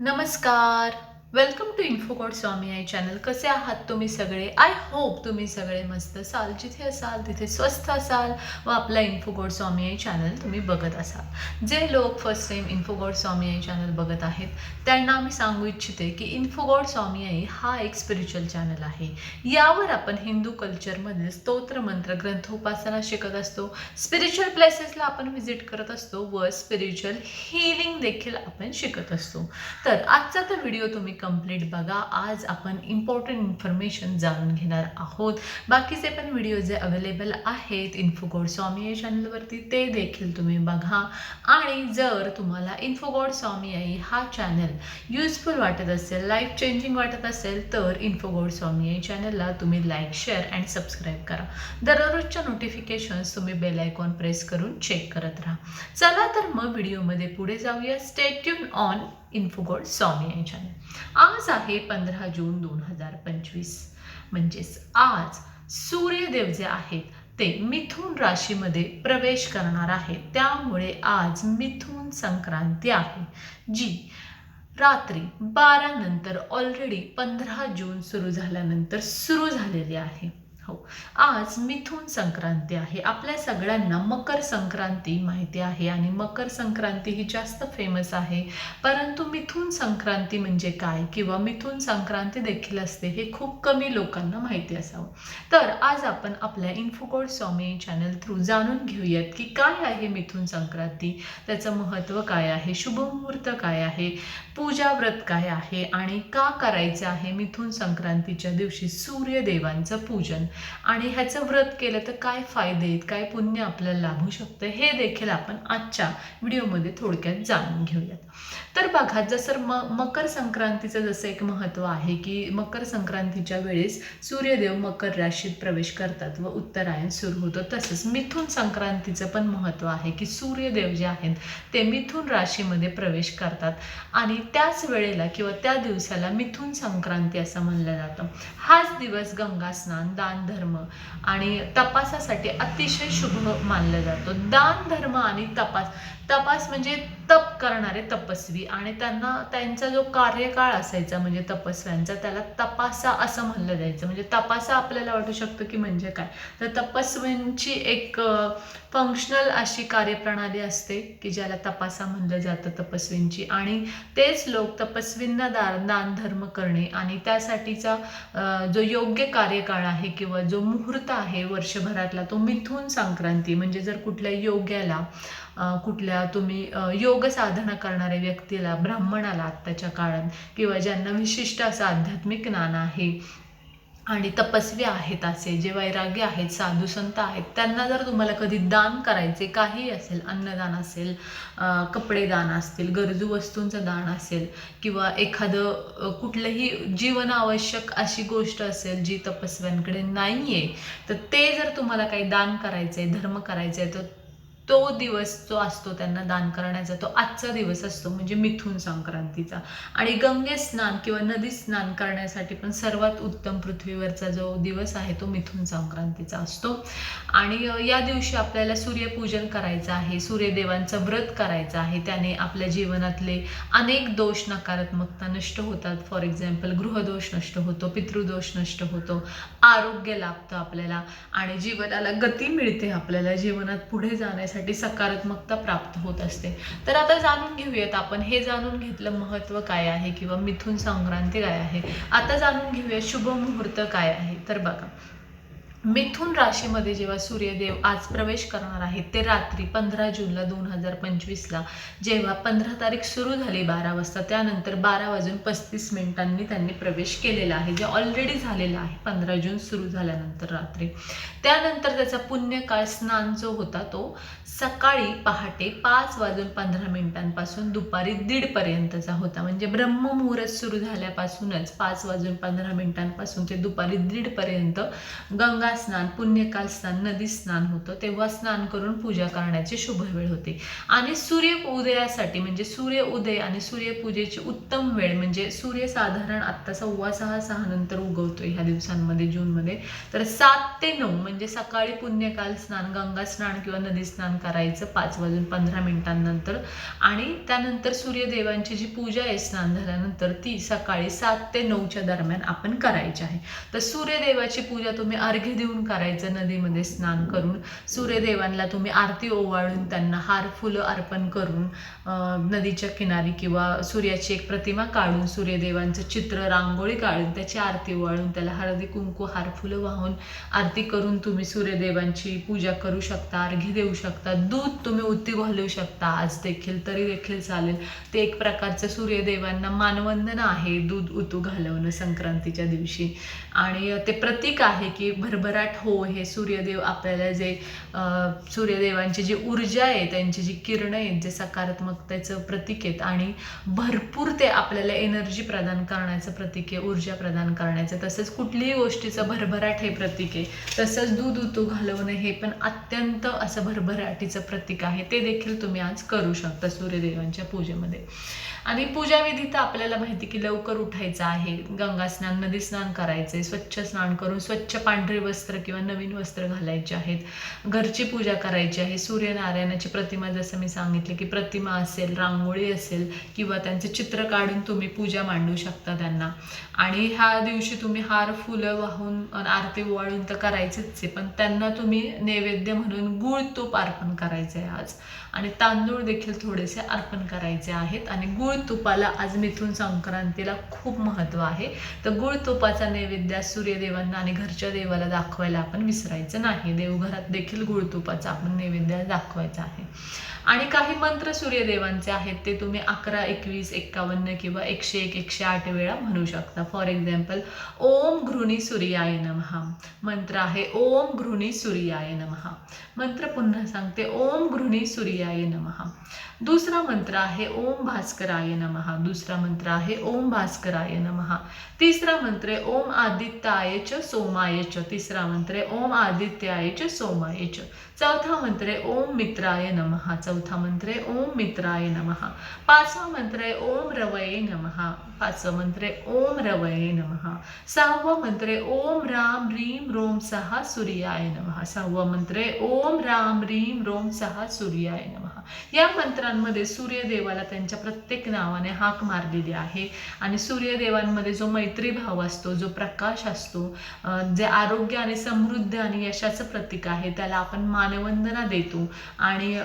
नमस्कार. Welcome to Infogod Swami Aai channel कसे आहात तुम्ही सगळे? आय होप तुम्ही सगळे मस्त. असाल जिथे असाल तिथे स्वस्थ असाल व आपला इन्फोकॉट स्वामी आई चॅनल तुम्ही बघत असाल. जे लोक first time Infogod Swami Aai channel बघत आहेत त्यांना मी सांगू इच्छिते की इन्फोगोड स्वामी आई हा एक स्पिरिच्युअल चॅनल आहे. यावर आपण हिंदू कल्चरमध्ये स्तोत्र मंत्र ग्रंथोपासना शिकत असतो. स्पिरिच्युअल प्लेसेसला आपण व्हिजिट करत असतो व स्पिरिच्युअल हिलिंग देखील आपण शिकत असतो. तर आजचा तर व्हिडिओ तुम्ही कंप्लीट बघा. आज आपण इम्पॉर्टंट इन्फॉर्मेशन जाणून घेणार आहोत. बाकीचे पण व्हिडिओ जे अवेलेबल आहेत इन्फोगोड स्वामी या चॅनलवरती ते देखील तुम्ही बघा. आणि जर तुम्हाला इन्फोगोड स्वामी आई हा चॅनल युजफुल वाटत असेल लाईफ चेंजिंग वाटत असेल तर इन्फोगोड स्वामी आई चॅनलला तुम्ही लाईक शेअर अँड सबस्क्राईब करा. दररोजच्या नोटिफिकेशन्स तुम्ही बेल आयकॉन प्रेस करून चेक करत राहा. चला तर मग व्हिडिओमध्ये पुढे जाऊया. Stay tuned on Infogod Swami यांच्याने. आज आहे पंधरा जून दोन हजार पंचवीस. म्हणजेच आज सूर्यदेव जे आहेत ते मिथुन राशीमध्ये प्रवेश करणार आहेत. त्यामुळे आज मिथुन संक्रांती आहे जी रात्री बारा नंतर ऑलरेडी पंधरा जून सुरू झाल्यानंतर सुरू झालेली आहे. हो. आज मिथुन संक्रांती आहे. आपल्या सगळ्यांना मकर संक्रांती माहिती आहे आणि मकर संक्रांती ही जास्त फेमस आहे. परंतु मिथुन संक्रांती म्हणजे काय किंवा मिथुन संक्रांती देखील असते हे खूप कमी लोकांना माहिती असावं. तर आज आपण आपल्या इन्फोकोड स्वामी चॅनल थ्रू जाणून घेऊयात की काय आहे मिथुन संक्रांती? त्याचं महत्त्व काय आहे? शुभमुहूर्त काय आहे? पूजा व्रत काय आहे? आणि का करायचं आहे मिथुन संक्रांतीच्या दिवशी सूर्यदेवांचं पूजन? आणि ह्याचं व्रत केलं तर काय फायदे आहेत? काय पुण्य आपल्याला लाभू शकतं? हे देखील आपण आजच्या व्हिडिओमध्ये थोडक्यात जाणून घेऊयात. तर बघा जसं म मकर संक्रांतीचं जसं एक महत्त्व आहे की मकर संक्रांतीच्या वेळेस सूर्यदेव मकर राशीत प्रवेश करतात व उत्तरायण सुरू होतं. तसंच मिथुन संक्रांतीचं पण महत्त्व आहे की सूर्यदेव जे आहेत ते मिथुन राशीमध्ये प्रवेश करतात. आणि त्याच वेळेला किंवा त्या दिवसाला मिथुन संक्रांती असं म्हणलं जातं. हाच दिवस गंगा स्नान दान धर्म आणि तपासासाठी अतिशय शुभ मानला जातो. दान धर्म आणि तपास तपास म्हणजे तप करणारे तपस्वी आणि त्यांना त्यांचा जो कार्यकाळ असायचा म्हणजे तपस्व्यांचा त्याला तपासा असं म्हणलं जायचं. म्हणजे तपासा आपल्याला वाटू शकतं की म्हणजे काय? तर तपस्वींची एक फंक्शनल अशी कार्यप्रणाली असते की ज्याला तपासा म्हणलं जातं तपस्वींची. आणि तेच लोक तपस्वींना दान दान धर्म करणे आणि त्यासाठीचा जो योग्य कार्यकाळ आहे किंवा जो मुहूर्त आहे वर्षभरातला तो मिथून संक्रांती म्हणजे जर कुठल्या योग्याला कुठल्या तुम्ही योग साधना करणाऱ्या व्यक्तीला ब्राह्मणाला आत्ताच्या काळात किंवा ज्यांना विशिष्ट असं आध्यात्मिक ज्ञान आहे आणि तपस्वी आहेत असे जे वैराग्य आहेत साधू संत आहेत त्यांना जर तुम्हाला कधी दान करायचे काही असेल अन्नदान असेल कपडे दान असतील गरजू वस्तूंचं दान असेल किंवा एखादं कुठलंही कुठलंही जीवनावश्यक अशी गोष्ट असेल जी तपस्व्यांकडे नाही आहे तर ते जर तुम्हाला काही दान करायचं आहे धर्म करायचं आहे तर तो दिवस जो असतो त्यांना दान करण्याचा तो आजचा दिवस असतो म्हणजे मिथुन संक्रांतीचा. आणि गंगे स्नान किंवा नदी स्नान करण्यासाठी पण सर्वात उत्तम पृथ्वीवरचा जो दिवस आहे तो मिथुन संक्रांतीचा असतो. आणि या दिवशी आपल्याला सूर्यपूजन करायचं आहे सूर्यदेवांचं व्रत करायचं आहे त्याने आपल्या जीवनातले अनेक दोष नकारात्मकता नष्ट होतात. फॉर एक्झाम्पल गृहदोष नष्ट होतो पितृदोष नष्ट होतो आरोग्य लाभतं आपल्याला आणि जीवनाला गती मिळते आपल्याला जीवनात पुढे जाण्यासाठी. सकारात्मकता प्राप्त होत असते. तर आता जाणून घेऊयात आपण हे जाणून घेतलं महत्त्व काय आहे किंवा मिथुन संक्रांती काय आहे? आता जाणून घेऊया शुभ मुहूर्त काय आहे? तर बघा मिथुन राशीमध्ये जेव्हा सूर्यदेव आज प्रवेश करणार आहेत ते रात्री पंधरा जूनला दोन हजार पंचवीसला. जेव्हा पंधरा तारीख सुरू झाली बारा वाजता त्यानंतर बारा वाजून पस्तीस मिनिटांनी त्यांनी प्रवेश केलेला आहे जे ऑलरेडी झालेला आहे पंधरा जून सुरू झाल्यानंतर रात्री. त्यानंतर त्याचा पुण्यकाळ स्नान जो होता तो सकाळी पहाटे पाच वाजून पंधरा मिनिटांपासून दुपारी दीडपर्यंतचा होता. म्हणजे ब्रह्ममुहूर्त सुरू झाल्यापासूनच पाच वाजून पंधरा मिनिटांपासून ते दुपारी दीडपर्यंत गंगा स्नान पुण्यकाल स्नान नदी स्नान होतं. तेव्हा स्नान करून पूजा करण्याची शुभ वेळ होते. आणि सूर्य उदयासाठी म्हणजे सूर्य उदय आणि सूर्यपूजेची उत्तम वेळ म्हणजे सूर्य साधारण आत्ता सव्वा सहा सहा नंतर उगवतोय ह्या दिवसांमध्ये जूनमध्ये. तर सात ते नऊ म्हणजे सकाळी पुण्यकाल स्नान गंगा स्नान किंवा नदी स्नान करायचं पाच वाजून पंधरा मिनिटांनंतर. आणि त्यानंतर सूर्यदेवांची जी पूजा आहे स्नान झाल्यानंतर ती सकाळी सात ते नऊच्या दरम्यान आपण करायची आहे. तर सूर्यदेवाची पूजा तुम्ही अर्घ्य देऊन करायचं नदीमध्ये स्नान करून सूर्यदेवांना तुम्ही आरती ओवाळून त्यांना हार फुलं अर्पण करून नदीच्या किनारी किंवा सूर्याची एक प्रतिमा काढून सूर्यदेवांचं चित्र रांगोळी काढून त्याची आरती ओवाळून त्याला हळदी कुंकू हार फुलं वाहून आरती करून तुम्ही सूर्यदेवांची पूजा करू शकता अर्घी देऊ शकता दूध तुम्ही उती घालू शकता. आज देखील तरी देखील चालेल. ते एक प्रकारचं सूर्यदेवांना मानवंदना आहे दूध उतू घालवणं संक्रांतीच्या दिवशी. आणि ते प्रतीक आहे की भरभराट हो हे सूर्यदेव आपल्याला जे सूर्यदेवांची जी ऊर्जा आहे त्यांची जी किरणं आहेत जे सकारात्मकतेचं प्रतीक आहेत आणि भरपूर ते आपल्याला एनर्जी प्रदान करण्याचं प्रतीक आहे ऊर्जा प्रदान करण्याचं. तसंच कुठलीही गोष्टीचं भरभराट हे प्रतीक आहे. तसंच दूध उतू घालवणं हे पण अत्यंत असं भरभराटीचं प्रतीक आहे. ते देखील तुम्ही आज करू शकता सूर्यदेवांच्या पूजेमध्ये. आणि पूजाविधी तर आपल्याला माहिती की लवकर उठायचं आहे. गंगा स्नान नदी स्नान करायचे स्वच्छ स्नान करून स्वच्छ पांढरे वस्त्र किंवा नवीन वस्त्र घालायचे आहेत. घरची पूजा करायची आहे. सूर्यनारायणाची प्रतिमा जसं मी सांगितले की प्रतिमा असेल रांगोळी असेल किंवा त्यांचे चित्र काढून तुम्ही पूजा मांडू शकता त्यांना. आणि ह्या दिवशी तुम्ही हार फुलं वाहून आरती ओवाळून तर करायचेच आहे. पण त्यांना तुम्ही नैवेद्य म्हणून गुळ तूप अर्पण करायचं आहे आज. आणि तांदूळ देखील थोडेसे अर्पण करायचे आहेत. आणि गुळ तुपाला आज मिथून संक्रांतीला खूप महत्त्व आहे. तर गुळ तुपाचा नैवेद्य सूर्यदेवांना आणि घरच्या देवाला दाखवायला आपण विसरायचं नाही. देवघरात देखील गुळ तुपाचा आपण नैवेद्य दाखवायचा आहे. आणि काही मंत्र सूर्यदेवांचे आहेत. ते तुम्ही अकरा एकवीस एक्कावन्न किंवा एकशे एक एकशे आठ वेळा म्हणू शकता. फॉर एक्झाम्पल ओम घृणी सूर्याय नमहा मंत्र आहे ओम घृणी सूर्याय नमहा मंत्र पुन्हा सांगते. ओम घृणी सूर्याय सूर्याय नमहा दुसरा मंत्र आहे ओम भास्कराय नमहा दुसरा मंत्र आहे ओम भास्कराय नमहा तिसरा मंत्र आहे ओम आदित्याय च सोमाय च. तिसरा मंत्र आहे ओम आदित्याय च सोमाय च. चौथा मंत्र आहे ओम मित्राय नमहा चौथा मंत्र आहे ओम मित्राय नमहा पाचवा मंत्र आहे ओम रवये नमहा पाचवं मंत्र आहे ओम रवये नमहा सहावं मंत्र ओम राम रीम रोम सहा सूर्याय नमहा सहावं मंत्र आहे ओम राम रीम रोम सहा सूर्याय नमहा या मंत्रांमध्ये सूर्यदेवाला त्यांच्या प्रत्येक नावाने हाक मारलेली आहे आणि सूर्यदेवांमध्ये जो मैत्री भाव असतो जो प्रकाश असतो जे आरोग्य आणि समृद्ध आणि यशाचं प्रतीक आहे त्याला आपण मानवंदना देतो आणि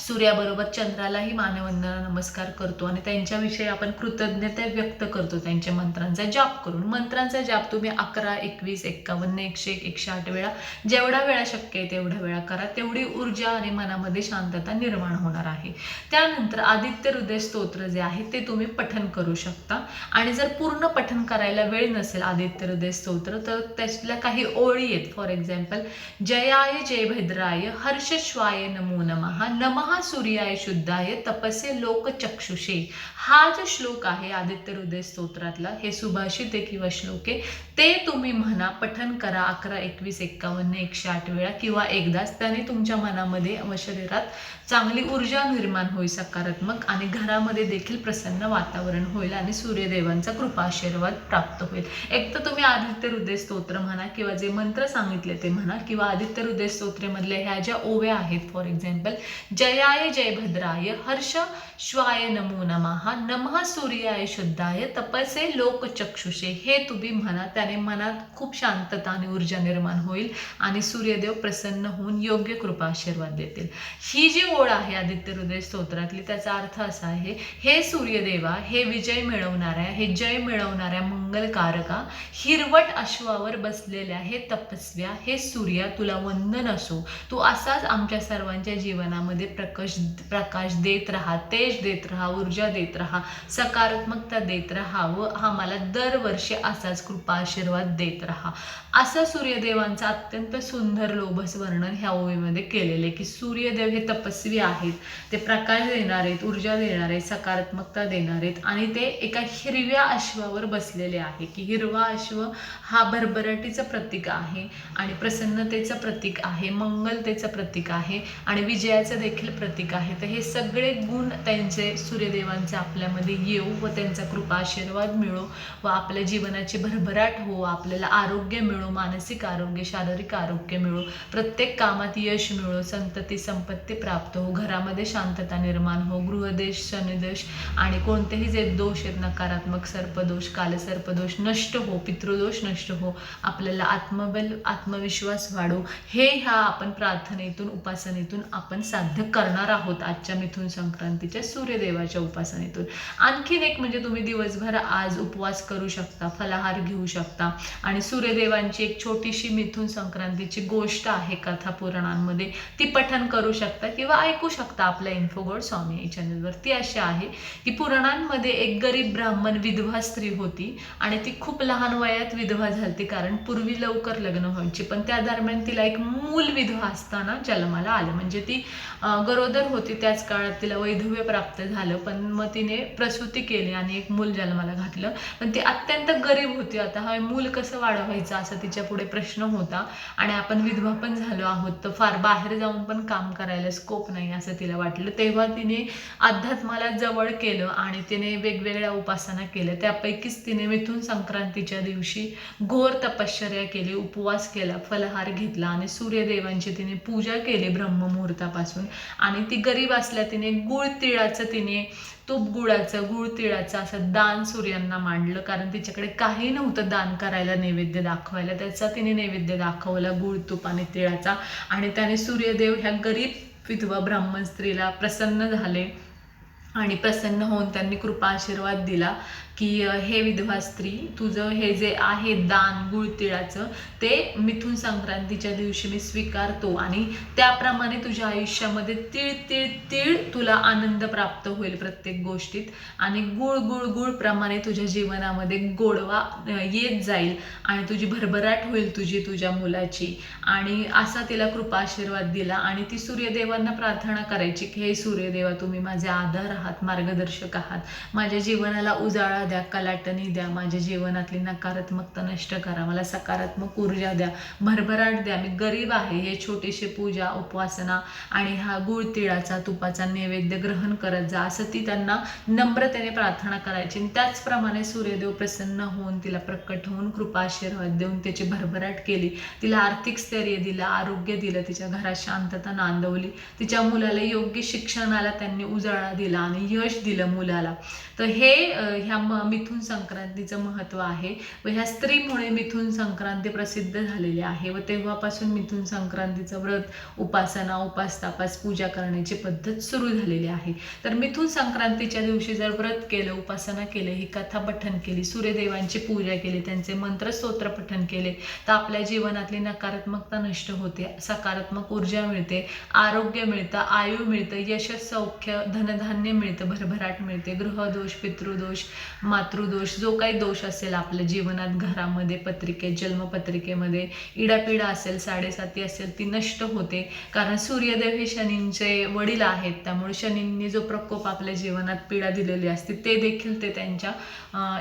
सूर्याबरोबर चंद्रालाही मानवंदना नमस्कार करतो आणि त्यांच्याविषयी आपण कृतज्ञता व्यक्त करतो त्यांच्या मंत्रांचा जाप करून. मंत्रांचा जाप तुम्ही अकरा एकवीस एक्कावन्न एकशे एक एकशे आठ वेळा जेवढा वेळा शक्य आहे तेवढ्या वेळा करा. तेवढी ऊर्जा आणि मनामध्ये शांतता निर्माण होणार आहे. त्यानंतर आदित्य हृदय स्तोत्र जे आहे ते तुम्ही पठन करू शकता. आणि जर पूर्ण पठन करायला वेळ नसेल आदित्य हृदय स्तोत्र तर त्यातल्या काही ओळी आहेत. फॉर एक्झाम्पल जयाय जय भद्राय हर्षश्वाय नमो नमः नमः सूर्याय शुद्धाय तपसे लोक चक्षुषे हा जो श्लोक आहे आदित्य हृदय स्तोत्रातला हे सुभाषित आहे किंवा श्लोक आहे ते तुम्ही म्हणा पठन करा अकरा एकवीस एक्कावन्न एकशे आठ वेळा किंवा एकदाच त्याने तुमच्या मनामध्ये व शरीरात चांगली ऊर्जा निर्माण होईल सकारात्मक आणि घरामध्ये देखील प्रसन्न वातावरण होईल आणि सूर्यदेवांचा कृपा आशीर्वाद प्राप्त होईल. एक तर तुम्ही आदित्य हृदय स्तोत्र म्हणा किंवा जे मंत्र सांगितले ते म्हणा किंवा आदित्य हृदय स्तोत्रेमधल्या ह्या ज्या ओव्या आहेत फॉर एक्झाम्पल जयाय जय भद्राय हर्ष श्वाय नमो नमः नमः सूर्याय शुद्धाय तपसे लोक चक्षुषे हे तुम्ही म्हणा त्याने मनात खूप शांतता आणि ऊर्जा निर्माण होईल आणि सूर्यदेव प्रसन्न होऊन योग्य कृपा आशीर्वाद देतील. ही जी ओळ आहे आदित्य हृदय स्तोत्रातली त्याचा अर्थ असा आहे हे सूर्यदेवा हे विजय मिळवणाऱ्या हे जय मिळवणाऱ्या मंगलकारका हिरवट अश्वावर बसलेल्या हे तपस्व्या हे सूर्या तुला वंदन असो. तू असाच आमच्या सर्वांच्या जीवनामध्ये प्र प्रकाश प्रकाश देत राहा तेज देत राहा ऊर्जा देत राहा सकारात्मकता देत राहा व हा मला दरवर्षी असाच कृपा आशीर्वाद देत राहा. असं सूर्यदेवांचं अत्यंत सुंदर लोभस वर्णन ह्या ओवीमध्ये केलेले की सूर्यदेव हे तपस्वी तपस्वी आहेत. ते प्रकाश देणार आहेत ऊर्जा देणार आहेत सकारात्मकता देणार आहेत आणि ते एका हिरव्या अश्वावर बसलेले आहे की हिरवा अश्व हा भरभराटीचं प्रतीक आहे आणि प्रसन्नतेचं प्रतीक आहे मंगलतेचं प्रतीक आहे आणि विजयाचं देखील प्रतीक आहे. तर हे सगळे गुण त्यांचे सूर्यदेवांचे आपल्यामध्ये येऊ व त्यांचा कृपा आशीर्वाद मिळो व आपल्या जीवनाची भरभराट हो. आपल्याला आरोग्य मिळो मानसिक आरोग्य शारीरिक आरोग्य मिळो. प्रत्येक कामात यश मिळो संतती संपत्ती प्राप्त हो. घरामध्ये शांतता निर्माण हो. गृहदेश शनिदेश आणि कोणतेही जे दोष आहेत नकारात्मक सर्पदोष कालसर्पदोष नष्ट हो. पितृदोष नष्ट हो. आपल्याला आत्मबल आत्मविश्वास वाढो. हे ह्या आपण प्रार्थनेतून उपासनेतून आपण साध्य करणार आहोत आजच्या मिथुन संक्रांतीच्या सूर्यदेवाच्या उपासनेतून. आणखीन एक म्हणजे तुम्ही दिवसभर आज उपवास करू शकता फलाहार घेऊ शकता. आणि सूर्यदेवांची एक छोटीशी मिथुन संक्रांतीची गोष्ट आहे कथा पुराणांमध्ये. ती पठन करू शकता किंवा ऐकू शकता आपल्या इन्फोगोड स्वामी या चॅनलवर ती अशी आहे की पुराणांमध्ये एक गरीब ब्राह्मण विधवा स्त्री होती आणि ती खूप लहान वयात विधवा झाली कारण पूर्वी लवकर लग्न व्हायची. पण त्या दरम्यान तिला एक मूल विधवा असताना जन्माला आलं. म्हणजे ती अं, गरोदर होती त्याच काळात तिला वैधव्य प्राप्त झालं पण मग तिने प्रसूती केली आणि एक मूल जन्माला घातलं. पण ती अत्यंत गरीब होती. आता हा मूल कसं वाढवायचं असा तिच्या पुढे प्रश्न होता आणि आपण विधवा पण झालो आहोत तर फार बाहेर जाऊन पण काम करायला स्कोप नाही असं तिला वाटलं. तेव्हा तिने अध्यात्माला जवळ केलं आणि तिने वेगवेगळ्या उपासना केल्या. त्यापैकीच तिने मिथून संक्रांतीच्या दिवशी घोर तपश्चर्या केली उपवास केला फलहार घेतला आणि सूर्यदेवांची तिने पूजा केली ब्रह्ममुहूर्तापासून. आणि ती गरीब असल्या तिने गुळ तिळाचं तिने तूप गुळाचं गुळ तिळाचं असं दान सूर्यांना मांडलं. कारण तिच्याकडे काही नव्हतं दान करायला नैवेद्य दाखवायला. त्याचा तिने नैवेद्य दाखवला गुळ तूप आणि तिळाचा. आणि त्याने सूर्यदेव ह्या गरीब विधवा ब्राह्मण स्त्रीला प्रसन्न झाले. आणि प्रसन्न होऊन त्यांनी कृपा आशीर्वाद दिला. की हे विधवा स्त्री तुझं हे जे आहे दान गुळ तिळाचं ते मिथून संक्रांतीच्या दिवशी मी स्वीकारतो आणि त्याप्रमाणे तुझ्या आयुष्यामध्ये तिळ तीळ तीळ तुला आनंद प्राप्त होईल प्रत्येक गोष्टीत आणि गुळ गुळ गुळ प्रमाणे तुझ्या जीवनामध्ये गोडवा येत जाईल आणि तुझी भरभराट होईल तुझी तुझ्या मुलाची. आणि असा तिला कृपा आशीर्वाद दिला आणि ती सूर्यदेवांना प्रार्थना करायची की हे सूर्यदेवा तुम्ही माझे आधार आहात मार्गदर्शक आहात. माझ्या जीवनाला उजाळा द्या कलाटणी द्या माझ्या जीवनातली नकारात्मकता नष्ट करा मला सकारात्मक ऊर्जा द्या भरभराट द्या. मी गरीब आहे हे छोटीशी पूजा उपासना आणि हा गुळ तिळाचा तुपाचा नैवेद्य ग्रहण करत जा असं ती त्यांना नम्रतेने प्रार्थना करायची. आणि त्याचप्रमाणे सूर्यदेव प्रसन्न होऊन तिला प्रकट होऊन कृपा आशीर्वाद देऊन त्याची भरभराट केली. तिला आर्थिक स्थैर्य दिलं आरोग्य दिलं तिच्या घरात शांतता नांदवली. तिच्या मुलाला योग्य शिक्षणाला त्यांनी उजाळा दिला आणि यश दिलं मुलाला. तर हे ह्या म मिथुन संक्रांतीचं महत्त्व आहे व ह्या स्त्रीमुळे मिथुन संक्रांती प्रसिद्ध झालेली आहे व तेव्हापासून मिथुन संक्रांतीचं व्रत उपासना उपास तापास पूजा करण्याची पद्धत सुरू झालेली आहे. तर मिथुन संक्रांतीच्या दिवशी जर व्रत केलं उपासना केलं ही कथा पठन केली सूर्यदेवांची पूजा केली त्यांचे मंत्र स्तोत्र पठन केले तर आपल्या जीवनातली नकारात्मकता नष्ट होते सकारात्मक ऊर्जा मिळते आरोग्य मिळतं आयु मिळतं यश सौख्य धनधान्य मिळतं भरभराट मिळते ग्रहदोष पितृदोष मातृदोष जो काही दोष असेल आपल्या जीवनात घरामध्ये पत्रिकेत जन्मपत्रिकेमध्ये इडापिडा असेल साडेसाती असेल ती नष्ट होते. कारण सूर्यदेव हे शनींचे वडील आहेत त्यामुळे शनींनी जो प्रकोप आपल्या जीवनात पीडा दिलेली असते ते देखील ते त्यांच्या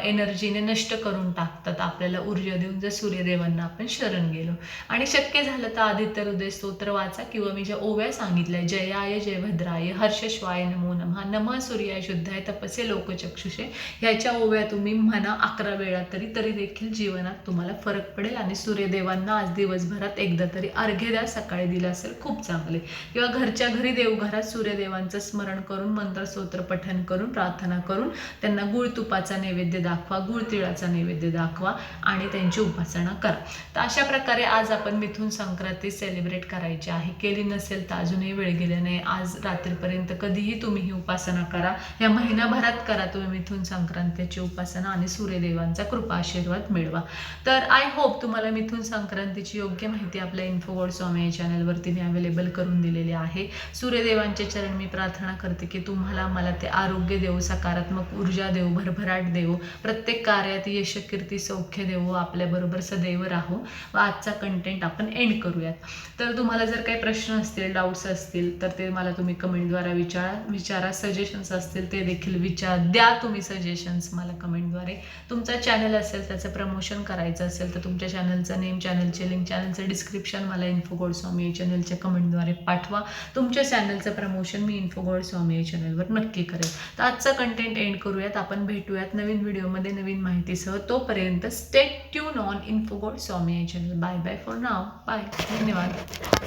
एनर्जीने नष्ट करून टाकतात. आपल्याला ऊर्जा देऊन जर सूर्यदेवांना आपण शरण गेलो. आणि शक्य झालं तर आदित्य हृदय स्तोत्र वाचा किंवा मी ज्या ओव्या सांगितल्या जयाय जयभद्राय हर्षश्वाय नमो नमः नमः सूर्याय शुद्धाय तपसे लोकचक्षुषे ह्याच्या ओव्या तुम्ही म्हणा अकरा वेळा तरी तरी देखील जीवनात तुम्हाला फरक पडेल आणि सूर्यदेवांना आज दिवसभरात एकदा तरी अर्घ्य द्या सकाळी दिलं असेल खूप चांगले. किंवा घरच्या घरी देवघरात सूर्यदेवांचं स्मरण करून मंत्रस्तोत्र पठन करून प्रार्थना करून त्यांना गुळ तुपाचा नैवेद्य दाखवा गुळ तिळाचा नैवेद्य दाखवा आणि त्यांची उपासना करा. तर अशा प्रकारे आज आपण मिथून संक्रांती सेलिब्रेट करायची आहे. केली नसेल तर अजूनही वेळ गेले नाही. आज रात्रीपर्यंत कधीही तुम्ही ही उपासना करा. या महिनाभरात करा तुम्ही मिथून संक्रांती. सूर्यदेवाची उपासना आणि सूर्यदेवांचा कृपा आशीर्वाद मिळवा. तर आय होप तुम्हाला मिथून संक्रांतीची योग्य माहिती आपल्या इन्फोगोड स्वामी या चॅनलवरती मी अवेलेबल करून दिलेली आहे. सूर्यदेवांचे चरण मी प्रार्थना करते की तुम्हाला मला ते आरोग्य देऊ सकारात्मक ऊर्जा देऊ भरभराट देऊ प्रत्येक कार्यात यशकीर्ती सौख्य देऊ आपल्याबरोबर सदैव राहू व आजचा कंटेंट आपण एंड करूयात. तर तुम्हाला जर काही प्रश्न असतील डाऊट्स असतील तर ते मला तुम्ही कमेंटद्वारा विचारा विचारा. सजेशन्स असतील ते देखील विचार. द्या तुम्ही सजेशन्स मला कमेंटद्वारे. तुमचा चॅनल असेल त्याचं प्रमोशन करायचं असेल तर तुमच्या चॅनलचं नेम चॅनलचे लिंक चॅनलचं डिस्क्रिप्शन मला इन्फो स्वामी या चॅनलच्या कमेंटद्वारे पाठवा. तुमच्या चॅनलचं प्रमोशन मी इन्फो स्वामी या चॅनलवर नक्की करेल. तर आजचा कंटेंट एंड करूयात. आपण भेटूयात नवीन व्हिडिओमध्ये नवीन माहितीसह. तोपर्यंत stay tuned on info Swami या channel bye bye for now bye धन्यवाद.